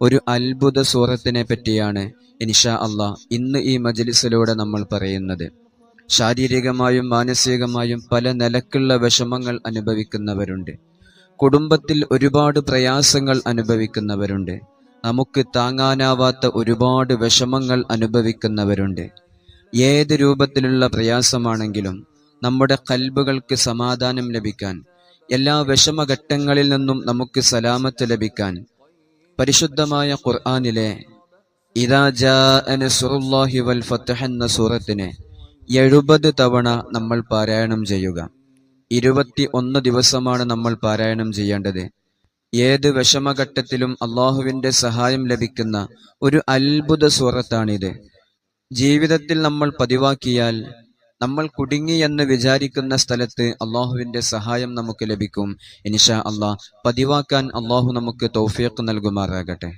ഒരു അത്ഭുത സൂറത്തിനെ പറ്റിയാണ് ഇൻഷാ അള്ളാ ഇന്ന് ഈ മജ്ലിസിലൂടെ നമ്മൾ പറയുന്നത്. ശാരീരികമായും മാനസികമായും പല നിലക്കുള്ള വിഷമങ്ങൾ അനുഭവിക്കുന്നവരുണ്ട്. കുടുംബത്തിൽ ഒരുപാട് പ്രയാസങ്ങൾ അനുഭവിക്കുന്നവരുണ്ട്. നമുക്ക് താങ്ങാനാവാത്ത ഒരുപാട് വിഷമങ്ങൾ അനുഭവിക്കുന്നവരുണ്ട്. ഏത് രൂപത്തിലുള്ള പ്രയാസമാണെങ്കിലും നമ്മുടെ കൽബുകൾക്ക് സമാധാനം ലഭിക്കാൻ എല്ലാ വിഷമഘട്ടങ്ങളിൽ നിന്നും നമുക്ക് സലാമത്ത് ലഭിക്കാൻ പരിശുദ്ധമായ ഖുർആാനിലെ ഇതാ ജാ വൽ സൂറത്തിനെ എഴുപത് തവണ നമ്മൾ പാരായണം ചെയ്യുക. ഇരുപത്തി ഒന്ന് ദിവസമാണ് നമ്മൾ പാരായണം ചെയ്യേണ്ടത്. ഏത് വിഷമഘട്ടത്തിലും അള്ളാഹുവിന്റെ സഹായം ലഭിക്കുന്ന ഒരു അത്ഭുത സൂറത്താണിത്. ജീവിതത്തിൽ നമ്മൾ പതിവാക്കിയാൽ നമ്മൾ കുടുങ്ങി എന്ന് വിചാരിക്കുന്ന സ്ഥലത്ത് അള്ളാഹുവിന്റെ സഹായം നമുക്ക് ലഭിക്കും. ഇനിഷ അള്ളാഹ് പതിവാക്കാൻ അള്ളാഹു നമുക്ക് തൗഫീഖ് നൽകുമാറാകട്ടെ.